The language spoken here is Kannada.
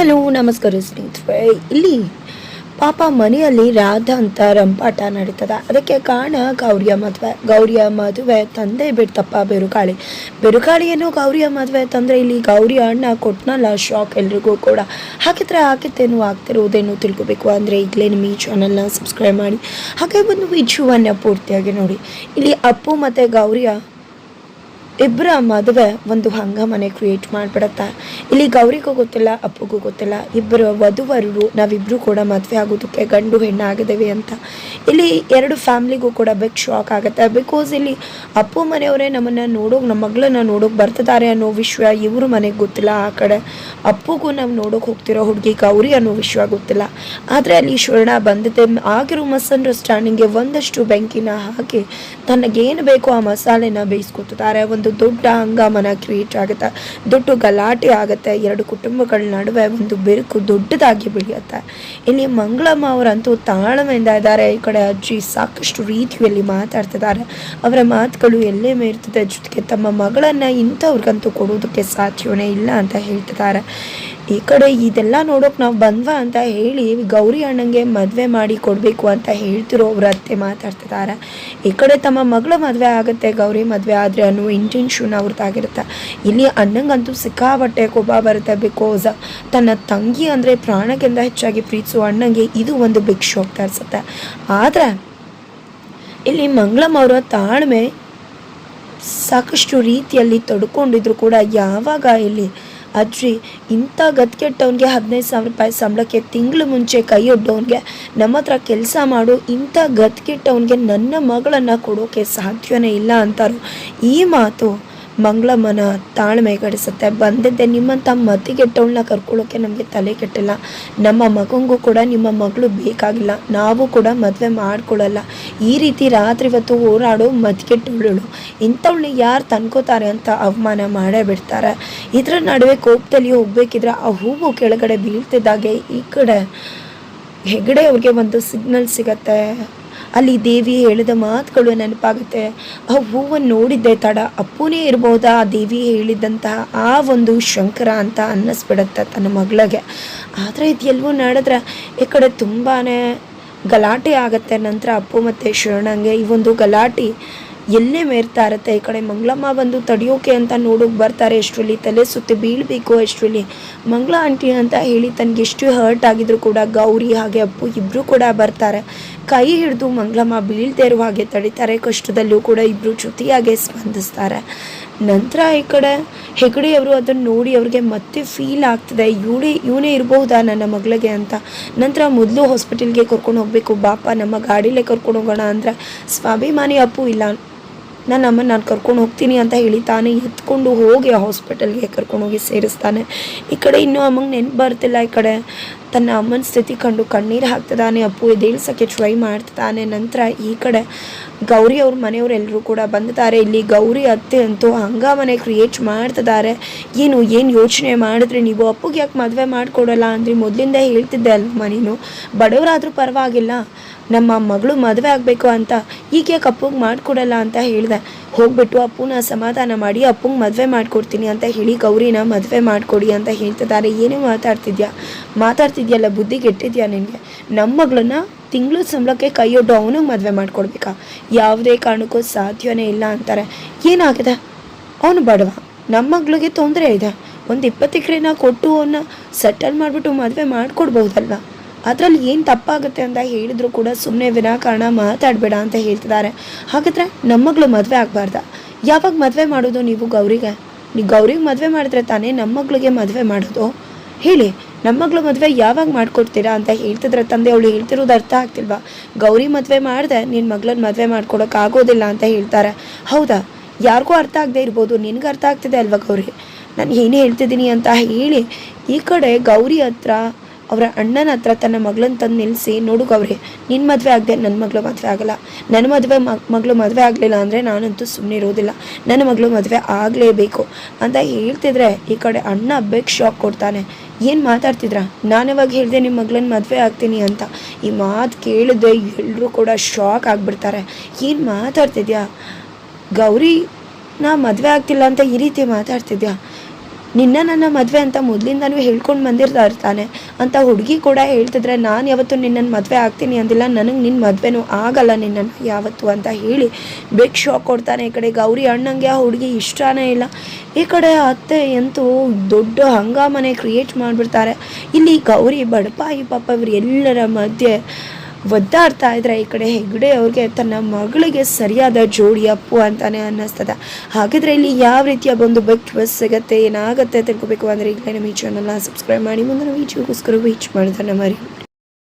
ಹಲೋ, ನಮಸ್ಕಾರ ಸ್ನೇಹಿತರೆ. ಇಲ್ಲಿ ಪಾಪ ಮನೆಯಲ್ಲಿ ರಾಧ ಅಂತ ರಂಪಾಟ ನಡೀತದ. ಅದಕ್ಕೆ ಕಾರಣ ಗೌರಿಯ ಮದುವೆ ಗೌರಿಯ ಮದುವೆ ತಂದೆ ಬಿಡ್ತಪ್ಪ ಬೇರುಕಾಳಿ ಬೆರುಕಾಳಿಯನ್ನು ಗೌರಿಯ ಮದುವೆ ತಂದರೆ ಇಲ್ಲಿ ಗೌರಿಯ ಅಣ್ಣ ಕೊಟ್ಟನಲ್ಲ ಶಾಕ್ ಎಲ್ರಿಗೂ ಕೂಡ. ಹಾಕಿದ್ರೆ ಹಾಕಿತ್ತೇನು ಆಗ್ತಿರೋದೇನು ತಿಳ್ಕೊಬೇಕು ಅಂದರೆ ಈಗಲೇ ನಿಮ್ಮ ಈ ಚಾನಲ್ನ ಸಬ್ಸ್ಕ್ರೈಬ್ ಮಾಡಿ. ಹಾಗೆ ಒಂದು ವಿಜುವನ್ನು ಪೂರ್ತಿಯಾಗಿ ನೋಡಿ. ಇಲ್ಲಿ ಅಪ್ಪು ಮತ್ತು ಗೌರಿಯ ಇಬ್ಬರ ಮದುವೆ ಒಂದು ಹಂಗಾಮನೆ ಕ್ರಿಯೇಟ್ ಮಾಡಿಬಿಡತ್ತೆ. ಇಲ್ಲಿ ಗೌರಿಗೂ ಗೊತ್ತಿಲ್ಲ, ಅಪ್ಪಗೂ ಗೊತ್ತಿಲ್ಲ. ಇಬ್ಬರು ವಧುವರರು ನಾವಿಬ್ಬರು ಕೂಡ ಮದುವೆ ಆಗೋದಕ್ಕೆ ಗಂಡು ಹೆಣ್ಣು ಆಗಿದ್ದೇವೆ ಅಂತ. ಇಲ್ಲಿ ಎರಡು ಫ್ಯಾಮ್ಲಿಗೂ ಕೂಡ ಬಿಗ್ ಶಾಕ್ ಆಗುತ್ತೆ. ಬಿಕಾಸ್ ಇಲ್ಲಿ ಅಪ್ಪು ಮನೆಯವರೇ ನಮ್ಮನ್ನು ನೋಡೋಕೆ, ನಮ್ಮ ಮಗಳನ್ನ ನೋಡೋಕೆ ಬರ್ತಿದ್ದಾರೆ ಅನ್ನೋ ವಿಷಯ ಇವರು ಮನೆಗೆ ಗೊತ್ತಿಲ್ಲ. ಆ ಕಡೆ ಅಪ್ಪಗೂ ನಾವು ನೋಡೋಕೆ ಹೋಗ್ತಿರೋ ಹುಡುಗಿ ಗೌರಿ ಅನ್ನೋ ವಿಷಯ ಗೊತ್ತಿಲ್ಲ. ಆದರೆ ಅಲ್ಲಿ ಶರಣ ಬಂದಿದೆ. ಆಗಿರೋ ಮಿಸ್ಅಂಡರ್ಸ್ಟ್ಯಾಂಡಿಂಗ್ಗೆ ಒಂದಷ್ಟು ಬೆಂಕಿನ ಹಾಕಿ ತನಗೇನು ಬೇಕೋ ಆ ಮಸಾಲೆನ ಬೇಯಿಸ್ಕೊತಿದ್ದಾರೆ. ಒಂದು ದೊಡ್ಡ ಹಂಗಾಮನ ಕ್ರಿಯೇಟ್ ಆಗುತ್ತೆ. ದೊಡ್ಡ ಗಲಾಟೆ ಆಗುತ್ತೆ. ಎರಡು ಕುಟುಂಬಗಳ ನಡುವೆ ಒಂದು ಬೆರುಕು ದೊಡ್ಡದಾಗಿ ಬೆಳೆಯುತ್ತೆ. ಇಲ್ಲಿ ಮಂಗಳಮ್ಮ ಅವರಂತೂ ತಾಳ್ಮೆಯಿಂದ ಇದ್ದಾರೆ. ಈ ಕಡೆ ಅಜ್ಜಿ ಸಾಕಷ್ಟು ರೀತಿಯಲ್ಲಿ ಮಾತಾಡ್ತಿದ್ದಾರೆ. ಅವರ ಮಾತುಗಳು ಎಲ್ಲೇ ಮೀರ್ತದೆ. ಜೊತೆಗೆ ತಮ್ಮ ಮಗಳನ್ನ ಇಂಥವ್ರಿಗಂತೂ ಕೊಡೋದಕ್ಕೆ ಸಾಧ್ಯವೇ ಇಲ್ಲ ಅಂತ ಹೇಳ್ತಿದ್ದಾರೆ. ಈ ಕಡೆ ಇದೆಲ್ಲ ನೋಡೋಕೆ ನಾವು ಬಂದ್ವಾ ಅಂತ ಹೇಳಿ ಗೌರಿ ಅಣ್ಣಂಗೆ ಮದುವೆ ಮಾಡಿ ಕೊಡಬೇಕು ಅಂತ ಹೇಳ್ತಿರೋ ಅವ್ರ ಅತ್ತೆ ಮಾತಾಡ್ತಿದ್ದಾರೆ ಈ ಕಡೆ ತಮ್ಮ ಮಗಳ ಮದುವೆ ಆಗುತ್ತೆ ಗೌರಿ, ಮದುವೆ ಆದರೆ ಅನ್ನೋ ಇಂಟೆನ್ಷನ್ ಅವ್ರದ್ದಾಗಿರುತ್ತೆ. ಇಲ್ಲಿ ಅಣ್ಣಂಗಂತೂ ಸಿಕ್ಕಾಬಟ್ಟೆ ಕೋಪ ಬರುತ್ತೆ ಬಿಕಾಸ್ ತನ್ನ ತಂಗಿ ಅಂದರೆ ಪ್ರಾಣಕ್ಕಿಂತ ಹೆಚ್ಚಾಗಿ ಪ್ರೀತಿಸುವ ಅಣ್ಣಂಗೆ ಇದು ಒಂದು ಬಿಗ್ ಶಾಕ್ ತರಿಸುತ್ತೆ. ಆದರೆ ಇಲ್ಲಿ ಮಂಗಳಮ್ಮ ಅವರ ತಾಳ್ಮೆ ಸಾಕಷ್ಟು ರೀತಿಯಲ್ಲಿ ತೊಡ್ಕೊಂಡಿದ್ರು ಕೂಡ ಯಾವಾಗ ಇಲ್ಲಿ ಅಜ್ಜಿ, ಇಂಥ ಗತ್ಕೆಟ್ಟವನಿಗೆ ಹದಿನೈದು ಸಾವಿರ ರೂಪಾಯಿ ಸಂಬಳಕ್ಕೆ ತಿಂಗಳು ಮುಂಚೆ ಕೈ ನಮ್ಮ ಹತ್ರ ಕೆಲಸ ಮಾಡು, ಇಂಥ ಗತ್ಕೆಟ್ಟವನಿಗೆ ನನ್ನ ಮಗಳನ್ನು ಕೊಡೋಕೆ ಸಾಧ್ಯವೇ ಇಲ್ಲ ಅಂತಾರೋ ಈ ಮಾತು. ಮಂಗಳಮ್ಮನ ತಾಳ್ಮೆ ಗಡಿಸುತ್ತೆ ಬಂದಿದ್ದೆ ನಿಮ್ಮಂಥ ಮತಿಗೆಟ್ಟವಳನ್ನ ಕರ್ಕೊಳ್ಳೋಕೆ ನಮಗೆ ತಲೆ ಕೆಟ್ಟಿಲ್ಲ. ನಮ್ಮ ಮಗಂಗೂ ಕೂಡ ನಿಮ್ಮ ಮಗಳು ಬೇಕಾಗಿಲ್ಲ. ನಾವು ಕೂಡ ಮದುವೆ ಮಾಡ್ಕೊಳ್ಳಲ್ಲ ಈ ರೀತಿ ರಾತ್ರಿ ಇವತ್ತು ಓಡಾಡೋ ಮತಿಗೆಟ್ಟವಳು ಇಂಥವಳನ್ನ ಯಾರು ತಂದ್ಕೋತಾರೆ ಅಂತ ಅವಮಾನ ಮಾಡೇ ಬಿಡ್ತಾರೆ. ಇದರ ನಡುವೆ ಕೋಪದಲ್ಲಿ ಹೋಗ್ಬೇಕಿದ್ರೆ ಆ ಹೂವು ಕೆಳಗಡೆ ಬೀಳ್ತಿದ್ದಾಗೆ ಈ ಕಡೆ ಹೆಗಡೆ ಅವ್ರಿಗೆ ಒಂದು ಸಿಗ್ನಲ್ ಸಿಗತ್ತೆ. ಅಲ್ಲಿ ದೇವಿ ಹೇಳಿದ ಮಾತುಗಳು ನೆನಪಾಗುತ್ತೆ. ಆ ಹೂವನ್ನು ನೋಡಿದ್ದೆ ತಡ, ಅಪ್ಪುನೇ ಇರ್ಬೋದಾ? ಆ ದೇವಿ ಹೇಳಿದಂತಹ ಆ ಒಂದು ಶಂಕರ ಅಂತ ಅನ್ನಿಸ್ಬಿಡುತ್ತೆ ತನ್ನ ಮಗಳಿಗೆ. ಆದರೆ ಇದೆಲ್ಲವೂ ನಡೆದ್ರೆ ಈ ಕಡೆ ತುಂಬಾ ಗಲಾಟೆ ಆಗುತ್ತೆ. ನಂತರ ಅಪ್ಪು ಮತ್ತು ಶರಣಂಗೆ ಈ ಒಂದು ಗಲಾಟೆ ಎಲ್ಲೇ ಮೇರ್ತಾ ಇರುತ್ತೆ ಈ ಕಡೆ. ಮಂಗಳಮ್ಮ ಬಂದು ತಡಿಯೋಕೆ ಅಂತ ನೋಡೋಕೆ ಬರ್ತಾರೆ ಎಷ್ಟರಲ್ಲಿ ತಲೆ ಸುತ್ತಿ ಬೀಳಬೇಕು ಎಷ್ಟರಲ್ಲಿ ಮಂಗಳ ಆಂಟಿ ಅಂತ ಹೇಳಿ ತನಗೆ ಎಷ್ಟು ಹರ್ಟ್ ಆಗಿದ್ರು ಕೂಡ ಗೌರಿ ಹಾಗೆ ಅಪ್ಪು ಇಬ್ಬರು ಕೂಡ ಬರ್ತಾರೆ. ಕೈ ಹಿಡಿದು ಮಂಗಳಮ್ಮ ಬೀಳ್ದೇ ಇರುವ ಹಾಗೆ ತಡಿತಾರೆ. ಕಷ್ಟದಲ್ಲೂ ಕೂಡ ಇಬ್ಬರು ಜೊತೆಯಾಗೆ ಸ್ಪಂದಿಸ್ತಾರೆ. ನಂತರ ಈ ಕಡೆ ಹೆಗಡೆಯವರು ಅದನ್ನು ನೋಡಿ ಅವ್ರಿಗೆ ಮತ್ತೆ ಫೀಲ್ ಆಗ್ತದೆ. ಇವಳೇ, ಇವನೇ ಇರಬಹುದಾ ನನ್ನ ಮಗಳಿಗೆ ಅಂತ. ನಂತರ ಮೊದಲು ಹಾಸ್ಪಿಟಲ್ಗೆ ಕರ್ಕೊಂಡು ಹೋಗಬೇಕು. ಬಾಪ, ನಮ್ಮ ಗಾಡಿಲೇ ಕರ್ಕೊಂಡು ಹೋಗೋಣ ಅಂದರೆ ಸ್ವಾಭಿಮಾನಿ ಅಪ್ಪು ಇಲ್ಲ. ನನ್ನ ಅಮ್ಮನ ನಾನು ಕರ್ಕೊಂಡು ಹೋಗ್ತೀನಿ ಅಂತ ಹೇಳಿ ತಾನೇ ಎತ್ಕೊಂಡು ಹೋಗಿ ಹಾಸ್ಪಿಟಲ್ಗೆ ಕರ್ಕೊಂಡು ಹೋಗಿ ಸೇರಿಸ್ತಾನೆ. ಈ ಕಡೆ ಇನ್ನೂ ಅಮ್ಮಂಗೆ ನೆನಪು ಬರ್ತಿಲ್ಲ, ಈ ಕಡೆ. ತನ್ನ ಅಮ್ಮನ ಸ್ಥಿತಿ ಕಂಡು ಕಣ್ಣೀರು ಹಾಕ್ತಿದ್ದಾನೆ, ಅಪ್ಪು ಎದೇಳ್ಸೋಕ್ಕೆ ಟ್ರೈ ಮಾಡ್ತಿದ್ದಾನೆ. ನಂತರ ಈ ಕಡೆ ಗೌರಿ ಅವ್ರ ಮನೆಯವರೆಲ್ಲರೂ ಕೂಡ ಬಂದಿದ್ದಾರೆ. ಇಲ್ಲಿ ಗೌರಿ ಅತ್ತೆ ಅಂತೂ ಹಂಗಾಮನೆ ಕ್ರಿಯೇಟ್ ಮಾಡ್ತಿದ್ದಾರೆ. ಏನು ಏನು ಯೋಚನೆ ಮಾಡಿದ್ರೆ ನೀವು? ಅಪ್ಪಗೆ ಯಾಕೆ ಮದುವೆ ಮಾಡಿಕೊಡಲ್ಲ? ಅಂದರೆ ಮೊದಲಿಂದ ಹೇಳ್ತಿದ್ದೆ ಅಲ್ವಾ ಮನೇನು? ಬಡವರಾದರೂ ಪರವಾಗಿಲ್ಲ. ನಮ್ಮ ಮಗಳು ಮದುವೆ ಆಗಬೇಕು ಅಂತ ಈಕೆ ಯಾಕೆ ಅಪ್ಪಗೆ ಮಾಡಿಕೊಡಲ್ಲ ಅಂತ ಹೇಳಿದೆ. ಹೋಗ್ಬಿಟ್ಟು ಅಪ್ಪನ ಸಮಾಧಾನ ಮಾಡಿ, ಅಪ್ಪಂಗೆ ಮದುವೆ ಮಾಡಿಕೊಡ್ತೀನಿ ಅಂತ ಹೇಳಿ ಗೌರಿನ ಮದುವೆ ಮಾಡಿಕೊಡಿ ಅಂತ ಹೇಳ್ತಿದ್ದಾರೆ. ಏನೇ ಮಾತಾಡ್ತಿದ್ಯಾ? ಮಾತಾಡ್ತಿದ್ಯಲ್ಲ, ಬುದ್ಧಿ ಕೆಟ್ಟಿದ್ಯಾ ನಿನಗೆ? ನಮ್ಮ ಮಗಳನ್ನ ತಿಂಗಳು ಸಂಬಳಕ್ಕೆ ಕೈಯೊಡ್ಡು ಅವನಿಗೆ ಮದುವೆ ಮಾಡಿಕೊಡ್ಬೇಕಾ? ಯಾವುದೇ ಕಾರಣಕ್ಕೂ ಸಾಧ್ಯವೇ ಇಲ್ಲ ಅಂತಾರೆ. ಏನಾಗಿದೆ? ಅವನು ಬಡವ. ನಮ್ಮ ಮಗಳಿಗೆ ತೊಂದರೆ ಇದೆ. ಒಂದು ಇಪ್ಪತ್ತು ಎಕರೆನ ಕೊಟ್ಟು ಅವನ್ನ ಸೆಟಲ್ ಮಾಡಿಬಿಟ್ಟು ಮದುವೆ ಮಾಡಿಕೊಡ್ಬೋದಲ್ಲ ಅದರಲ್ಲಿ ಏನು ತಪ್ಪಾಗುತ್ತೆ ಅಂತ ಹೇಳಿದ್ರು ಕೂಡ ಸುಮ್ಮನೆ ವಿನಾಕಾರಣ ಮಾತಾಡಬೇಡ ಅಂತ ಹೇಳ್ತಿದ್ದಾರೆ. ಹಾಗಾದ್ರೆ ನಮ್ಮ ಮಗಳು ಮದುವೆ ಆಗಬಾರ್ದ? ಯಾವಾಗ ಮದುವೆ ಮಾಡೋದು ನೀವು ಗೌರಿಗೆ? ನೀವು ಗೌರಿಗೆ ಮದುವೆ ಮಾಡಿದ್ರೆ ತಾನೇ ನಮ್ಮ ಮಗಳಿಗೆ ಮದುವೆ ಮಾಡೋದು? ಹೇಳಿ ನಮ್ಮ ಮಗಳು ಮದುವೆ ಯಾವಾಗ ಮಾಡ್ಕೊಡ್ತೀರಾ ಅಂತ ಹೇಳ್ತಿದ್ರೆ ತಂದೆ ಅವಳು ಹೇಳ್ತಿರೋದು ಅರ್ಥ ಆಗ್ತಿಲ್ವಾ? ಗೌರಿ ಮದುವೆ ಮಾಡಿದೆ ನಿನ್ನ ಮಗಳನ್ನ ಮದುವೆ ಮಾಡ್ಕೊಡೋಕೆ ಆಗೋದಿಲ್ಲ ಅಂತ ಹೇಳ್ತಾರೆ. ಹೌದಾ? ಯಾರಿಗೂ ಅರ್ಥ ಆಗದೆ ಇರ್ಬೋದು, ನಿನಗೆ ಅರ್ಥ ಆಗ್ತಿದೆ ಅಲ್ವಾ ಗೌರಿ? ನಾನು ಏನು ಹೇಳ್ತಿದ್ದೀನಿ ಅಂತ ಹೇಳಿ, ಈ ಕಡೆ ಗೌರಿ ಹತ್ರ ಅವರ ಅಣ್ಣನ ಹತ್ರ ತನ್ನ ಮಗಳನ್ನ ತಂದು ನಿಲ್ಲಿಸಿ ನೋಡು ಗೌರಿ ನಿನ್ನ ಮದುವೆ ಆಗದೆ ನನ್ನ ಮಗಳು ಮದುವೆ ಆಗಲ್ಲ. ನನ್ನ ಮದುವೆ ಮಗಳು ಮದುವೆ ಆಗಲಿಲ್ಲ ಅಂದರೆ ನಾನಂತೂ ಸುಮ್ಮನೆ ಇರೋದಿಲ್ಲ. ನನ್ನ ಮಗಳು ಮದುವೆ ಆಗಲೇಬೇಕು ಅಂತ ಹೇಳ್ತಿದ್ರೆ ಈ ಕಡೆ ಅಣ್ಣ ಬೆಗ್ ಶಾಕ್ ಕೊಡ್ತಾನೆ. ಏನು ಮಾತಾಡ್ತಿದ್ರ? ನಾನಿವಾಗ ಹೇಳಿದೆ ನಿಮ್ಮ ಮಗಳನ್ನ ಮದುವೆ ಆಗ್ತೀನಿ ಅಂತ. ಈ ಮಾತು ಕೇಳಿದ್ರೆ ಎಲ್ಲರೂ ಕೂಡ ಶಾಕ್ ಆಗಿಬಿಡ್ತಾರೆ. ಏನು ಮಾತಾಡ್ತಿದ್ಯಾ? ಗೌರಿ, ನಾ ಮದುವೆ ಆಗ್ತಿಲ್ಲ ಅಂತ ಈ ರೀತಿ ಮಾತಾಡ್ತಿದ್ಯಾ? ನಿನ್ನ ನನ್ನ ಮದುವೆ ಅಂತ ಮೊದಲಿಂದನೂ ಹೇಳ್ಕೊಂಡು ಬಂದಿರ್ತಾ ಇರ್ತಾನೆ. ಅಂತ ಹುಡುಗಿ ಕೂಡ ಹೇಳ್ತಿದ್ರೆ, ನಾನು ಯಾವತ್ತು ನಿನ್ನನ್ನು ಮದುವೆ ಆಗ್ತೀನಿ ಅಂದಿಲ್ಲ. ನನಗೆ ನಿನ್ನ ಮದುವೆನೂ ಆಗಲ್ಲ ನಿನ್ನನ್ನು ಯಾವತ್ತು ಅಂತ ಹೇಳಿ ಬೆಕ್ ಶಾಕ್ ಕೊಡ್ತಾನೆ ಈ ಕಡೆ. ಗೌರಿ ಅಣ್ಣಂಗೆ ಆ ಹುಡುಗಿ ಇಷ್ಟನೇ ಇಲ್ಲ. ಈ ಕಡೆ ಅತ್ತೆ ಅಂತೂ ದೊಡ್ಡ ಹಂಗಾಮನೆ ಕ್ರಿಯೇಟ್ ಮಾಡಿಬಿಡ್ತಾರೆ. ಇಲ್ಲಿ ಗೌರಿ, ಬಡಪಾಯಿ, ಪಾಪ ಇವ್ರು ಎಲ್ಲರ ಮಧ್ಯೆ ಒದ್ದಾಡ್ತಾ ಇದ್ರೆ ಈ ಕಡೆ ಹೆಗ್ಡೆ ಅವ್ರಿಗೆ ತನ್ನ ಮಗಳಿಗೆ ಸರಿಯಾದ ಜೋಡಿ ಅಪ್ಪು ಅಂತಾನೆ ಅನ್ನಿಸ್ತದೆ. ಹಾಗಿದ್ರೆ ಇಲ್ಲಿ ಯಾವ ರೀತಿಯ ಒಂದು ಬಸ್ ಸಿಗತ್ತೆ, ಏನಾಗುತ್ತೆ ತಿಳ್ಕೊಬೇಕು ಅಂದರೆ ಈಗಲೇ ನಮ್ಮ ಈ ಚಾನಲ್ನ ಸಬ್ಸ್ಕ್ರೈಬ್ ಮಾಡಿ ಮುಂದಿನ ವೀಡಿಯೋಗೋಸ್ಕರ ವೀಚ್ ಮಾಡ್ತಾನೆ ಮರಿ